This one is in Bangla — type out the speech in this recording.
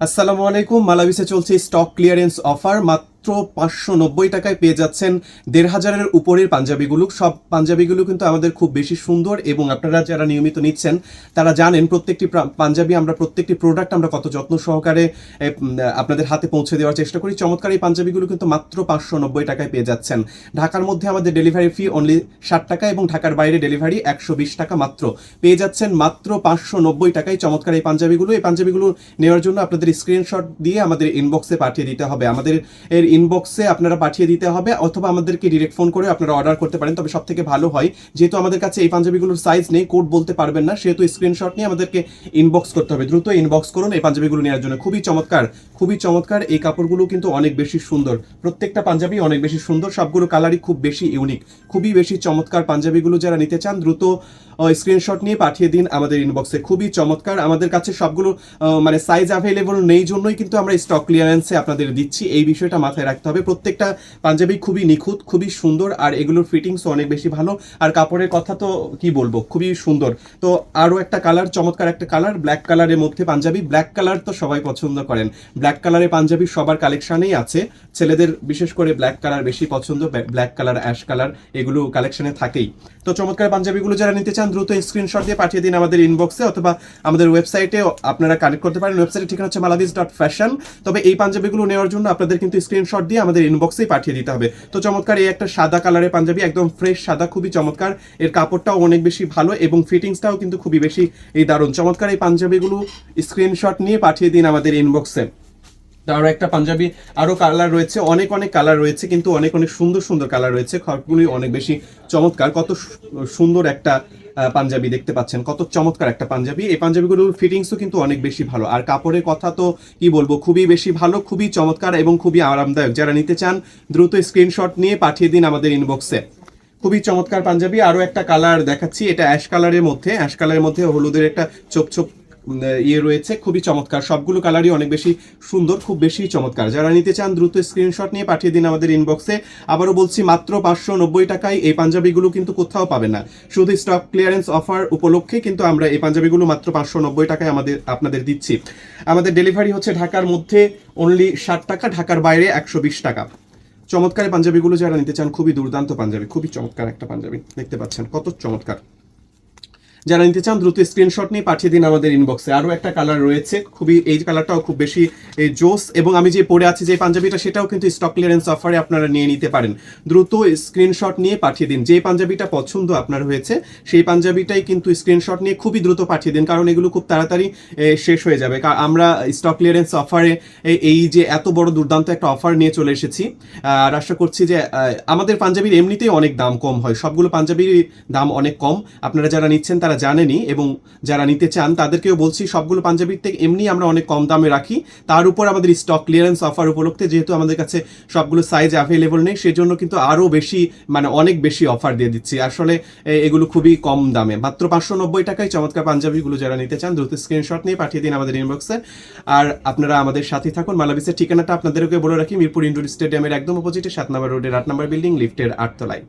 আসসালামু আলাইকুম মালাবিসে চলছে স্টক ক্লিয়ারেন্স অফার মাত্র পাঁচশো নব্বই টাকায় পেয়ে যাচ্ছেন দেড় হাজারের উপরের পাঞ্জাবিগুলো। সব পাঞ্জাবিগুলো কিন্তু আমাদের খুব বেশি সুন্দর এবং আপনারা যারা নিয়মিত নিচ্ছেন, তারা জানেন প্রত্যেকটি পাঞ্জাবি আমরা প্রত্যেকটি প্রোডাক্ট আমরা কত যত্ন সহকারে আপনাদের হাতে পৌঁছে দেওয়ার চেষ্টা করি। চমৎকার এই পাঞ্জাবিগুলো কিন্তু মাত্র পাঁচশো নব্বই টাকায় পেয়ে যাচ্ছেন। ঢাকার মধ্যে আমাদের ডেলিভারি ফি অনলি ষাট টাকা এবং ঢাকার বাইরে ডেলিভারি একশো বিশ টাকা মাত্র। পেয়ে যাচ্ছেন মাত্র পাঁচশো নব্বই টাকায় চমৎকার এই পাঞ্জাবিগুলো। এই পাঞ্জাবিগুলো নেওয়ার জন্য আপনাদের স্ক্রিনশট দিয়ে আমাদের ইনবক্সে পাঠিয়ে দিতে হবে। আমাদের এর ইনবক্সে আপনারা পাঠিয়ে দিতে হবে অথবা আমাদেরকে ডিরেক্ট ফোন করে আপনারা অর্ডার করতে পারেন। তবে সব থেকে ভালো হয়, যেহেতু আমাদের কাছে এই পাঞ্জাবিগুলোর সাইজ নেই কোড বলতে পারবেন না, সেহেতু স্ক্রিনশট নিয়ে আমাদেরকে ইনবক্স করতে হবে। দ্রুত ইনবক্স করুন এই পাঞ্জাবিগুলো নেওয়ার জন্য। খুবই চমৎকার খুবই চমৎকার। এই কাপড়গুলো কিন্তু অনেক বেশি সুন্দর। প্রত্যেকটা পাঞ্জাবি অনেক বেশি সুন্দর, সবগুলো কালারই খুব বেশি ইউনিক খুবই বেশি চমৎকার পাঞ্জাবিগুলো যারা নিতে চান, দ্রুত স্ক্রিনশট নিয়ে পাঠিয়ে দিন আমাদের ইনবক্সে খুবই চমৎকার। আমাদের কাছে সবগুলো মানে সাইজ অ্যাভেলেবল নেই জন্যই কিন্তু আমরা স্টক ক্লিয়ারেন্সে আপনাদের দিচ্ছি। এই বিষয়টা মাথায় রাখতে হবে। প্রত্যেকটা পাঞ্জাবি খুবই নিখুঁত, খুবই সুন্দর, আর এগুলোর ফিটিংসও অনেক বেশি ভালো। আর কাপড়ের কথা তো কি বলব, খুবই সুন্দর। তো আরও একটা কালার চমৎকার একটা কালার ব্ল্যাক কালারের মধ্যে পাঞ্জাবি। ব্ল্যাক কালার তো সবাই পছন্দ করেন। ব্ল্যাক কালারের পাঞ্জাবি সবার কালেকশনেই আছে। ছেলেদের বিশেষ করে ব্ল্যাক কালার বেশি পছন্দ ব্ল্যাক কালার অ্যাশ কালার এগুলো কালেকশনে থাকেই। তো চমৎকার পাঞ্জাবিগুলো যারা নিতে চান, দ্রুত স্ক্রিনশট দিয়ে পাঠিয়ে দিন আমাদের ইনবক্সে অথবা আমাদের ওয়েবসাইটে আপনারা কানেক্ট করতে পারেন। ওয়েবসাইটের ঠিকানা হচ্ছে মালাদিস ডট ফ্যাশন তবে এই পাঞ্জাবিগুলো নেওয়ার জন্য আপনাদের কিন্তু স্ক্রিনশট দিয়ে আমাদের ইনবক্সেই পাঠিয়ে দিতে হবে। তো চমৎকার, এই একটা সাদা কালারের পাঞ্জাবি, একদম ফ্রেশ সাদা, খুবই চমৎকার। এর কাপড়টাও অনেক বেশি ভালো এবং ফিটিংসটাও কিন্তু খুবই বেশি এই দারুণ। চমৎকার এই পাঞ্জাবিগুলো স্ক্রিনশট নিয়ে পাঠিয়ে দিন আমাদের ইনবক্সে আরও একটা পাঞ্জাবি আরও কালার রয়েছে অনেক অনেক কালার রয়েছে কিন্তু অনেক অনেক সুন্দর সুন্দর কালার রয়েছে। খড়গুলি অনেক বেশি চমৎকার কত সুন্দর একটা পাঞ্জাবি দেখতে পাচ্ছেন কত চমৎকার একটা পাঞ্জাবি। এই পাঞ্জাবিগুলোর ফিটিংসও কিন্তু অনেক বেশি ভালো। আর কাপড়ের কথা তো কি বলব খুবই বেশি ভালো খুবই চমৎকার এবং খুবই আরামদায়ক। যারা নিতে চান দ্রুত স্ক্রিনশট নিয়ে পাঠিয়ে দিন আমাদের ইনবক্সে খুবই চমৎকার পাঞ্জাবি আরও একটা কালার দেখাচ্ছি এটা অ্যাশ কালারের মধ্যে। অ্যাশ কালারের মধ্যে হলুদের একটা চোখ উম, ইয়ে রয়েছে, খুবই চমৎকার। সবগুলো কালারই অনেক বেশি সুন্দর, খুব বেশি চমৎকার। যারা নিতে চান, দ্রুত স্ক্রিনশট নিয়ে পাঠিয়ে দিন আমাদের ইনবক্সে আবারও বলছি, মাত্র পাঁচশো নব্বই টাকায় এই পাঞ্জাবিগুলো কিন্তু কোথাও পাবে না। শুধু স্টক ক্লিয়ারেন্স অফার উপলক্ষে কিন্তু আমরা এই পাঞ্জাবিগুলো মাত্র পাঁচশো নব্বই টাকায় আমাদের, আপনাদের দিচ্ছি। আমাদের ডেলিভারি হচ্ছে ঢাকার মধ্যে অনলি ষাট টাকা, ঢাকার বাইরে একশো বিশ টাকা। চমৎকার পাঞ্জাবিগুলো যারা নিতে চান, খুবই দুর্দান্ত পাঞ্জাবি, খুবই চমৎকার একটা পাঞ্জাবি। দেখতে পাচ্ছেন, কত চমৎকার। যারা নিতে চান, দ্রুত স্ক্রিনশট নিয়ে পাঠিয়ে দিন আমাদের ইনবক্সে আরও একটা কালার রয়েছে, খুবই, এই কালারটাও খুব বেশি জোস, এবং আমি যে পরে আছি যে পাঞ্জাবিটা, সেটাও কিন্তু স্টক ক্লিয়ারেন্স অফারে আপনারা নিয়ে নিতে পারেন। দ্রুত স্ক্রিনশট নিয়ে পাঠিয়ে দিন। যে পাঞ্জাবিটা পছন্দ আপনার হয়েছে, সেই পাঞ্জাবিটাই কিন্তু স্ক্রিনশট নিয়ে খুবই দ্রুত পাঠিয়ে দিন, কারণ এগুলো খুব তাড়াতাড়ি শেষ হয়ে যাবে। আমরা স্টক ক্লিয়ারেন্স অফারে এই যে এত বড় দুর্দান্ত একটা অফার নিয়ে চলে এসেছি, আর আশা করছি যে আমাদের পাঞ্জাবির এমনিতেই অনেক দাম কম হয়। সবগুলো পাঞ্জাবির দাম অনেক কম। আপনারা যারা নিচ্ছেন, তারা জানেনই এবং যারা নিতে চান, তাদেরকেও বলছি সবগুলো পাঞ্জাবির থেকে এমনি আমরা অনেক কম দামে রাখি। তার উপর আমাদের স্টক ক্লিয়ারেন্স অফার উপলক্ষে যেহেতু আমাদের কাছে সবগুলো সাইজ অ্যাভেলেবল নেই, সেজন্য কিন্তু আরও বেশি মানে অনেক বেশি অফার দিয়ে দিচ্ছি। আসলে এগুলো খুবই কম দামে। মাত্র পাঁচশো নব্বই টাকায় চমৎকার পাঞ্জাবিগুলো যারা নিতে চান, দ্রুত স্ক্রিনশট নিয়ে পাঠিয়ে দিন আমাদের ইনবক্সে আর আপনারা আমাদের সাথে থাকুন। মালাবিসের ঠিকানাটা আপনাদেরকে বলে রাখি। মিরপুর ইন্ডোর স্টেডিয়ামের একদম অপোজিটে সাত নম্বর রোডের আট নম্বর বিল্ডিং লিফটের আটতলায়।